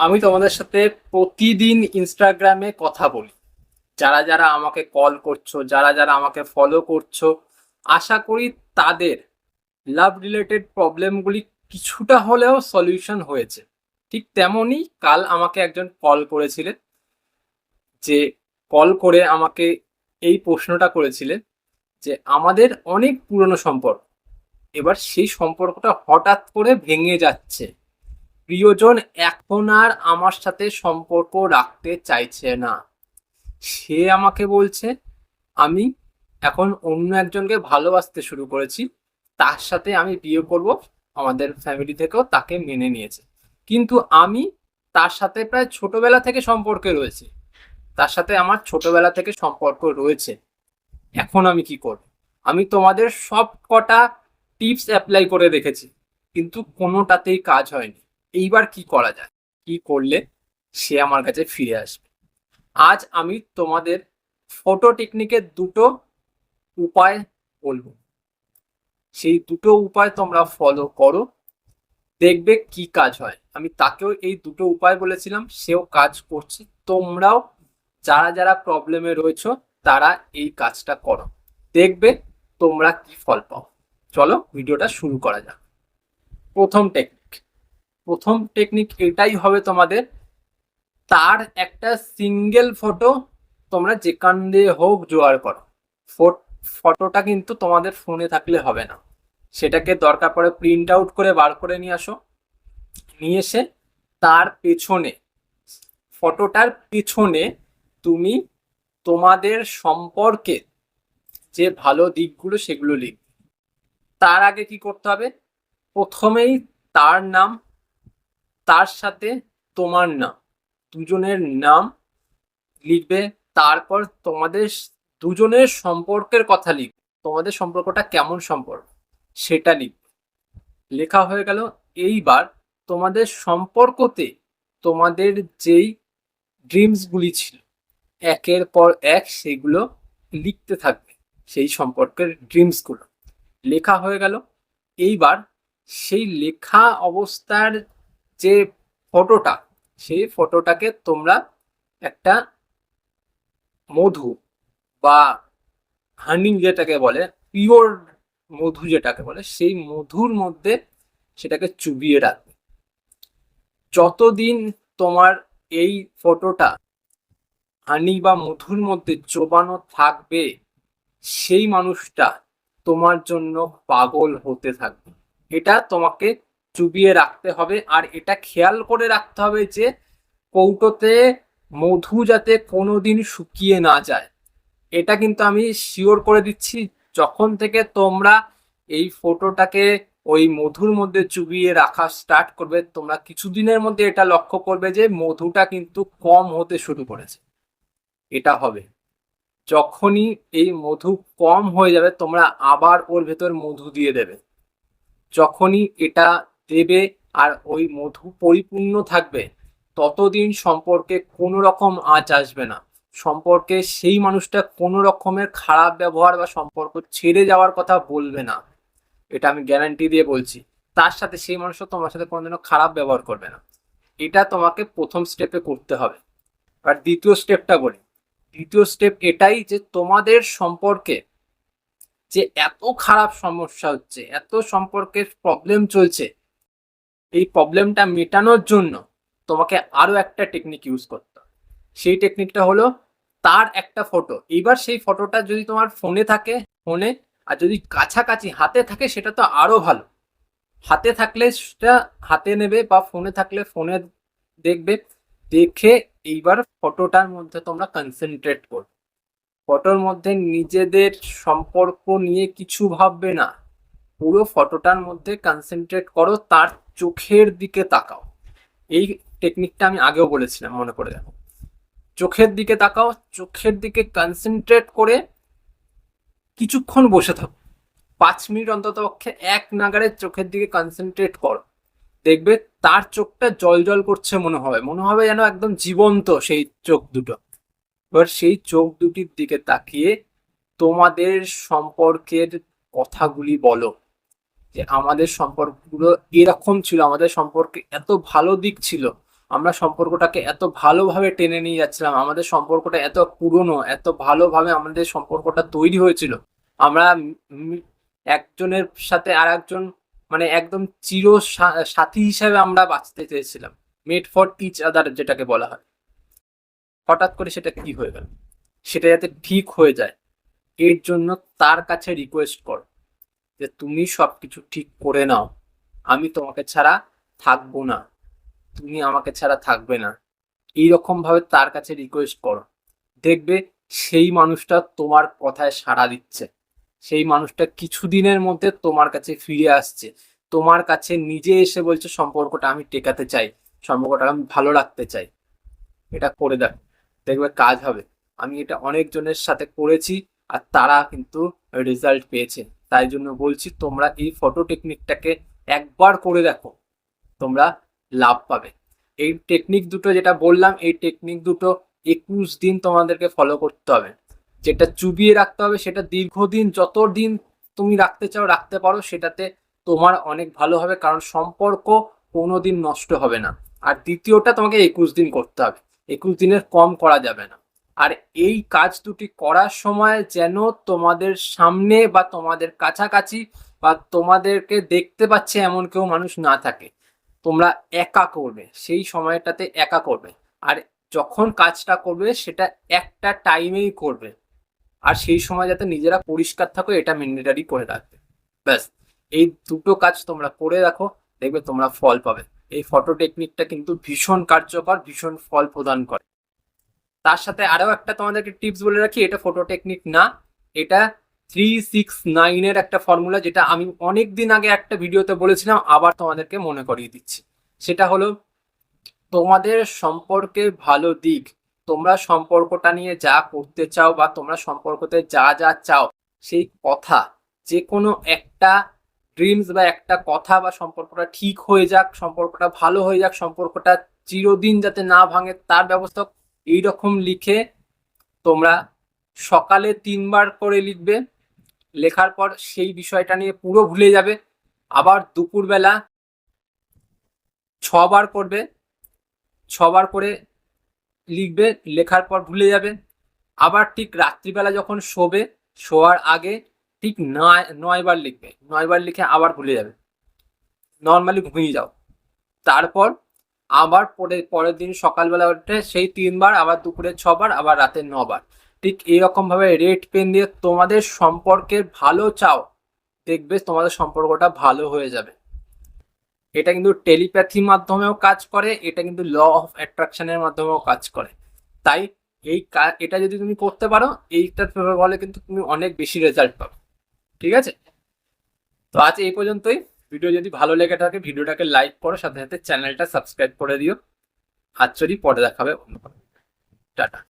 আমি তোমাদের সাথে প্রতিদিন ইনস্টাগ্রামে কথা বলি। যারা যারা আমাকে কল করছ, যারা যারা আমাকে ফলো করছ, আশা করি তাদের লাভ রিলেটেড প্রবলেমগুলি কিছুটা হলেও সলিউশন হয়েছে। ঠিক তেমনই কাল আমাকে একজন কল করেছিলেন, যে কল করে আমাকে এই প্রশ্নটা করেছিলেন, যে আমাদের অনেক পুরনো সম্পর্ক, এবার সেই সম্পর্কটা হঠাৎ করে ভেঙে যাচ্ছে। প্রিয়জন এখন আর আমার সাথে সম্পর্ক রাখতে চাইছে না। সে আমাকে বলছে, আমি এখন অন্য একজনকে ভালোবাসতে শুরু করেছি। তার সাথে আমি বিয়ে করব। আমাদের ফ্যামিলি থেকেও তাকে মেনে নিয়েছে। কিন্তু আমি তার সাথে প্রায় ছোটবেলা থেকে সম্পর্কে রয়েছে। তার সাথে আমার ছোটবেলা থেকে সম্পর্ক রয়েছে। এখন আমি কি করব? আমি তোমাদের সব কটা টিপস অ্যাপ্লাই করে দেখেছি। কিন্তু কোনোটাতেই কাজ হয়নি। এইবার কি করা যায়? কি করলে সে আমার কাছে ফিরে আসবে? আজ আমি তোমাদের ফটো টেকনিকের দুটো উপায় বলব। সেই দুটো উপায় তোমরা ফলো করো। দেখবে কি কাজ হয়। আমি তাকেও এই দুটো উপায় বলেছিলাম, সেও কাজ করছে। তোমরাও যারা যারা প্রবলেমে রয়েছো, তারা এই কাজটা করো। দেখবে তোমরা কি ফল পাও। চলো ভিডিওটা শুরু করা যাক। প্রথম টেকনিক প্রথম টেকনিক এটাই হবে তোমাদের। তার একটা সিঙ্গেল ফটো তোমরা যেখান দিয়ে হোক জোগাড় করো। ফটোটা কিন্তু তোমাদের ফোনে থাকলে হবে না। সেটাকে দরকার পড়ে প্রিন্ট আউট করে বার করে নিয়ে আসো। নিয়ে এসে তার পেছনে ফটোটার পেছনে তুমি তোমাদের সম্পর্কে যে ভালো দিকগুলো সেগুলো লিখবে। তার আগে কি করতে হবে? প্রথমেই তার নাম তার সাথে তোমার নাম দুজনের নাম লিখবে, তারপর তোমাদের দুজনের সম্পর্কের কথা লিখবে। তোমাদের সম্পর্কটা কেমন সম্পর্ক? সেটা লিখবে। লেখা হয়ে গেল, এইবার তোমাদের সম্পর্কতে তোমাদের যেই ড্রিমসগুলি ছিল, একের পর এক সেগুলো লিখতে থাকবে, সেই সম্পর্কের ড্রিমসগুলো লেখা হয়ে গেল, এইবার সেই লেখা অবস্থার যে ফটোটা, সেই ফটোটাকে তোমরা একটা মধু বা হানি যেটাকে বলে, পিওর মধু যেটাকে বলে, সেই মধুর মধ্যে সেটাকে চুবিয়ে রাখবে। যতদিন তোমার এই ফটোটা হানি বা মধুর মধ্যে চোবানো থাকবে, সেই মানুষটা তোমার জন্য পাগল হতে থাকবে। এটা তোমাকে চুবিয়ে রাখতে হবে। আর এটা খেয়াল করে রাখতে হবে যে কৌটোতে মধু যাতে কোনোদিন শুকিয়ে না যায়। এটা কিন্তু আমি শিওর করে দিচ্ছি, যখন থেকে তোমরা এই ফটোটাকে ওই মধুর মধ্যে চুবিয়ে রাখা স্টার্ট করবে, তোমরা কিছুদিনের মধ্যে এটা লক্ষ্য করবে যে মধুটা কিন্তু কম হতে শুরু করেছে। এটা হবে। যখনই এই মধু কম হয়ে যাবে, তোমরা আবার ওর ভেতর মধু দিয়ে দেবে। যখনই এটা দেবে আর ওই মধু পরিপূর্ণ থাকবে, ততদিন সম্পর্কে কোনো রকম আঁচ আসবে না। সম্পর্কে সেই মানুষটা কোনো রকমের খারাপ ব্যবহার বা সম্পর্ক ছেড়ে যাওয়ার কথা বলবে না। এটা আমি গ্যারান্টি দিয়ে বলছি। তার সাথে সেই মানুষটা তোমার সাথে কোনোদিনও খারাপ ব্যবহার করবে না। এটা তোমাকে প্রথম স্টেপে করতে হবে। আর দ্বিতীয় স্টেপটা বলি। দ্বিতীয় স্টেপ এটাই যে তোমাদের সম্পর্কে যে এত খারাপ সমস্যা হচ্ছে, এত সম্পর্কের প্রবলেম চলছে এই প্রবলেমটা মেটানোর জন্য তোমাকে আরও একটা টেকনিক ইউজ করতে সেই টেকনিকটা হলো তার একটা ফটো এইবার সেই ফটোটা যদি তোমার ফোনে থাকে ফোনে আর যদি কাছাকাছি হাতে থাকে, সেটা তো আরও ভালো। হাতে থাকলে সেটা হাতে নেবে বা ফোনে থাকলে ফোনে দেখবে। দেখে এইবার ফটোটার মধ্যে তোমরা কনসেন্ট্রেট করবে ফটোর মধ্যে নিজেদের সম্পর্ক নিয়ে কিছু ভাববে না। পুরো ফটোটার মধ্যে কনসেন্ট্রেট করো। তার চোখের দিকে তাকাও। এই টেকনিকটা আমি আগেও বলেছিলাম, মনে করে দেখো চোখের দিকে তাকাও, চোখের দিকে কনসেন্ট্রেট করে কিছুক্ষণ বসে থাকো। পাঁচ মিনিট অন্তত পক্ষে এক নাগারে চোখের দিকে কনসেন্ট্রেট করো। দেখবে তার চোখটা জল জল করছে মনে হবে। মনে হবে যেন একদম জীবন্ত সেই চোখ দুটো। এবার সেই চোখ দুটির দিকে তাকিয়ে তোমাদের সম্পর্কের কথাগুলি বলো। যে আমাদের সম্পর্কগুলো এরকম ছিল, আমাদের সম্পর্কে এত ভালো দিক ছিল, আমরা সম্পর্কটাকে এত ভালোভাবে টেনে নিয়ে যাচ্ছিলাম, আমাদের সম্পর্কটা এত পুরনো, এত ভালোভাবে আমাদের সম্পর্কটা তৈরি হয়েছিল। আমরা একজনের সাথে আর একজন মানে একদম চির সাথী হিসাবে আমরা বাঁচতে চেয়েছিলাম। মেড ফর ইচ আদার যেটাকে বলা হয়। হঠাৎ করে সেটা কি হয়ে গেল? সেটা যাতে ঠিক হয়ে যায়, এর জন্য তার কাছে রিকোয়েস্ট কর। যে তুমি সব কিছু ঠিক করে নাও। আমি তোমাকে ছাড়া থাকব না। তুমি আমাকে ছাড়া থাকবে না। এইরকম ভাবে তার কাছে রিকোয়েস্ট করো। দেখবে সেই মানুষটা তোমার কথায় সাড়া দিচ্ছে। সেই মানুষটা কিছুদিনের মধ্যে তোমার কাছে ফিরে আসছে। তোমার কাছে নিজে এসে বলছে, সম্পর্কটা আমি টেকাতে চাই। সম্পর্কটা আমি ভালো রাখতে চাই। এটা করে দেখো। দেখবে কাজ হবে। আমি এটা অনেকজনের সাথে করেছি আর তারা কিন্তু রেজাল্ট পেয়েছে। তাই জন্য বলছি তোমরা এই ফটো টেকনিকটাকে একবার করে দেখো, তোমরা লাভ পাবে। এই টেকনিক দুটো যেটা বললাম, এই টেকনিক দুটো একুশ দিন তোমাদেরকে ফলো করতে হবে। যেটা চুবিয়ে রাখতে হবে, সেটা দীর্ঘদিন যত দিন তুমি রাখতে চাও, রাখতে পারো, সেটাতে তোমার অনেক ভালো হবে, কারণ সম্পর্ক কোনো দিন নষ্ট হবে না। আর দ্বিতীয়টা তোমাকে একুশ দিন করতে হবে। একুশ দিনের কম করা যাবে না। আর এই কাজ দুটি করার সময় যেন তোমাদের সামনে বা তোমাদের কাছাকাছি বা তোমাদেরকে দেখতে পাচ্ছে এমন কেউ মানুষ না থাকে। তোমরা একা করবে, সেই সময়টাতে একা করবে। আর যখন কাজটা করবে, সেটা একটা টাইমেই করবে। আর সেই সময় যাতে নিজেরা পরিষ্কার থাকো, এটা ম্যান্ডেটারি করে রাখবে। ব্যাস, এই দুটো কাজ তোমরা করে রাখো, দেখবে তোমরা ফল পাবে। এই ফটো টেকনিকটা কিন্তু ভীষণ কার্যকর, ভীষণ ফল প্রদান করে। তার সাথে আরও একটা তোমাদেরকে টিপস বলে রাখি, এটা ফটো টেকনিক না। এটা থ্রি সিক্স নাইনের একটা ফর্মুলা যেটা আমি অনেক দিন আগে একটা ভিডিওতে বলেছিলাম, আবার তোমাদেরকে মনে করিয়ে দিচ্ছি। সেটা হলো, তোমাদের সম্পর্কের ভালো দিক, তোমরা সম্পর্কটা নিয়ে যা করতে চাও বা তোমরা সম্পর্কতে যা যা চাও, সেই কথা যে কোনো একটা ড্রিমস বা একটা কথা বা সম্পর্কটা ঠিক হয়ে যাক, সম্পর্কটা ভালো হয়ে যাক, সম্পর্কটা চিরদিন যাতে না ভাঙে, তার ব্যবস্থা এইরকম লিখে তোমরা সকালে তিনবার করে লিখবে। লেখার পর সেই বিষয়টা নিয়ে পুরো ভুলে যাবে। আবার দুপুরবেলা ছবার করবে। ছবার করে লিখবে, লেখার পর ভুলে যাবে। আবার ঠিক রাত্রিবেলা যখন শোবে, শোয়ার আগে ঠিক নয়, নয়বার লিখবে। নয়বার লিখে আবার ভুলে যাবে। নর্মালি ঘুমিয়ে যাও। তারপর আবার পরে, পরের দিন সকালবেলা উঠে সেই তিনবার, আবার দুপুরে ছবার, আবার রাতে নবার। ঠিক এরকম ভাবে রেড পেন দিয়ে তোমাদের সম্পর্কে ভালো চাও, দেখবে তোমাদের সম্পর্কটা ভালো হয়ে যাবে। এটা কিন্তু টেলিপ্যাথির মাধ্যমেও কাজ করে, এটা কিন্তু ল অফ অ্যাট্রাকশনের মাধ্যমেও কাজ করে। তাই এই এটা যদি তুমি করতে পারো, এইটার বলে কিন্তু তুমি অনেক বেশি রেজাল্ট পাবে। ঠিক আছে? তো আজ এই পর্যন্তই। ভিডিও যদি ভালো লেগে থাকে, ভিডিওটাকে লাইক করো, সাথে সাথে চ্যানেলটা সাবস্ক্রাইব করে দিও। চলি পরে দেখাবে। টাটা।